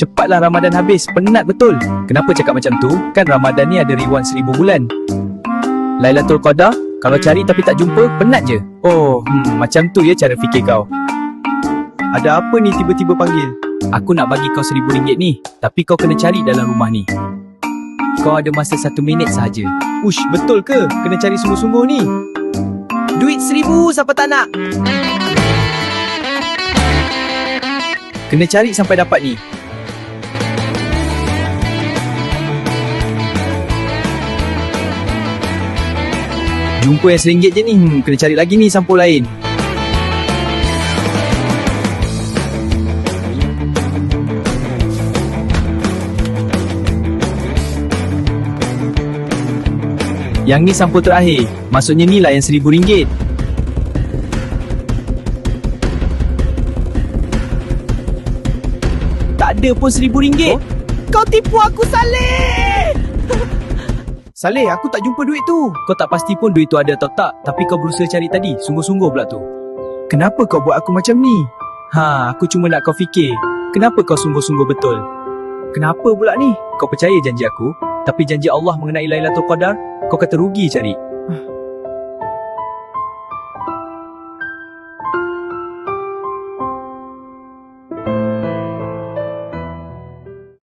Cepatlah Ramadan habis, penat betul. Kenapa cakap macam tu? Kan Ramadan ni ada ribuan seribu bulan. Lailatul Qadar, kalau cari tapi tak jumpa, penat je. Oh, hmm, macam tu ya cara fikir kau. Ada apa ni tiba-tiba panggil? Aku nak bagi kau seribu ringgit ni, tapi kau kena cari dalam rumah ni. Kau ada masa satu minit sahaja. Ush, betul ke? Kena cari sungguh-sungguh ni. Duit seribu siapa tak nak? Kena cari sampai dapat ni. Jumpa yang seringgit je ni, hmm, kena cari lagi ni sampul lain. Yang ni sampul terakhir, maksudnya ni lah yang seribu ringgit. Tak ada pun seribu ringgit. Kau tipu aku Saleh! Saleh, aku tak jumpa duit tu. Kau tak pasti pun duit tu ada atau tak, tapi kau berusaha cari tadi, sungguh-sungguh pula tu. Kenapa kau buat aku macam ni? Ha, aku cuma nak kau fikir, kenapa kau sungguh-sungguh betul? Kenapa pula ni? Kau percaya janji aku, tapi janji Allah mengenai Lailatul Qadar, kau kata rugi cari.